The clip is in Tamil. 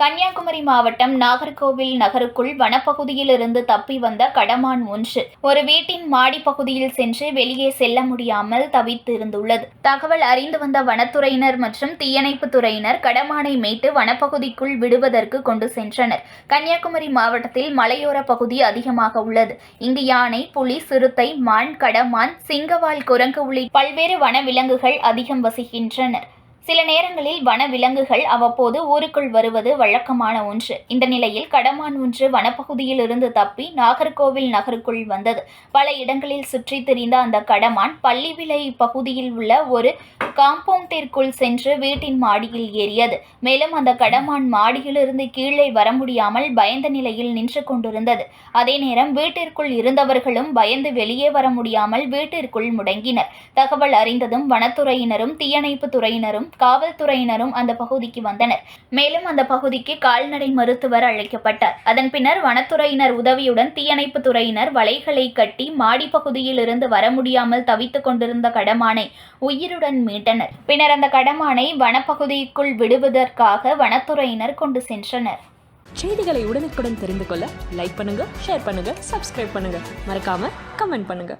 கன்னியாகுமரி மாவட்டம் நாகர்கோவில் நகருக்குள் வனப்பகுதியில் இருந்து தப்பி வந்த கடமான் ஒன்று. ஒரு வீட்டின் மாடி பகுதியில் சென்று வெளியே செல்ல முடியாமல் தவித்திருந்துள்ளது. தகவல் அறிந்து வந்த வனத்துறையினர் மற்றும் தீயணைப்பு துறையினர் கடமானை மீட்டு வனப்பகுதிக்குள் விடுவதற்கு கொண்டு சென்றனர். கன்னியாகுமரி மாவட்டத்தில் மலையோர பகுதி அதிகமாக உள்ளது. இங்கு யானை புலி சிறுத்தை மான் கடமான் சிங்கவால் குரங்கு உள்ளிட்ட பல்வேறு வனவிலங்குகள் அதிகம் வசிக்கின்றன. சில நேரங்களில் வன விலங்குகள் அவ்வப்போது ஊருக்குள் வருவது வழக்கமான ஒன்று. இந்த நிலையில் கடமான் ஒன்று வனப்பகுதியில் இருந்து தப்பி நாகர்கோவில் நகருக்குள் வந்தது. பல இடங்களில் சுற்றித் திரிந்த அந்த கடமான் பள்ளிவிலை பகுதியில் உள்ள ஒரு காம்பவுண்டிற்குள் சென்று வீட்டின் மாடியில் ஏறியது. மேலும் அந்த கடமான் மாடியிலிருந்து கீழே வர முடியாமல் பயந்த நிலையில் நின்று கொண்டிருந்தது. அதே நேரம் வீட்டிற்குள் இருந்தவர்களும் பயந்து வெளியே வர முடியாமல் வீட்டிற்குள் முடங்கினர். தகவல் அறிந்ததும் வனத்துறையினரும் தீயணைப்பு துறையினரும் காவல்துறையினரும் அந்த பகுதிக்கு வந்தனர். மேலும் அந்த பகுதிக்கு கால்நடை மருத்துவர் அழைக்கப்பட்டார். அதன் பின்னர் வனத்துறையினர் உதவியுடன் தீயணைப்பு துறையினர் வலைகளை கட்டி மாடி பகுதியில் இருந்து வர முடியாமல் தவித்துக் கொண்டிருந்த கடமானை உயிருடன் மீட்டனர். பின்னர் அந்த கடமானை வனப்பகுதிக்குள் விடுவதற்காக வனத்துறையினர் கொண்டு சென்றனர். செய்திகளை உடனுக்குடன் தெரிந்து கொள்ள லைக் பண்ணுங்க ஷேர் பண்ணுங்க சப்ஸ்கிரைப் பண்ணுங்க. மறக்காம கமெண்ட் பண்ணுங்க.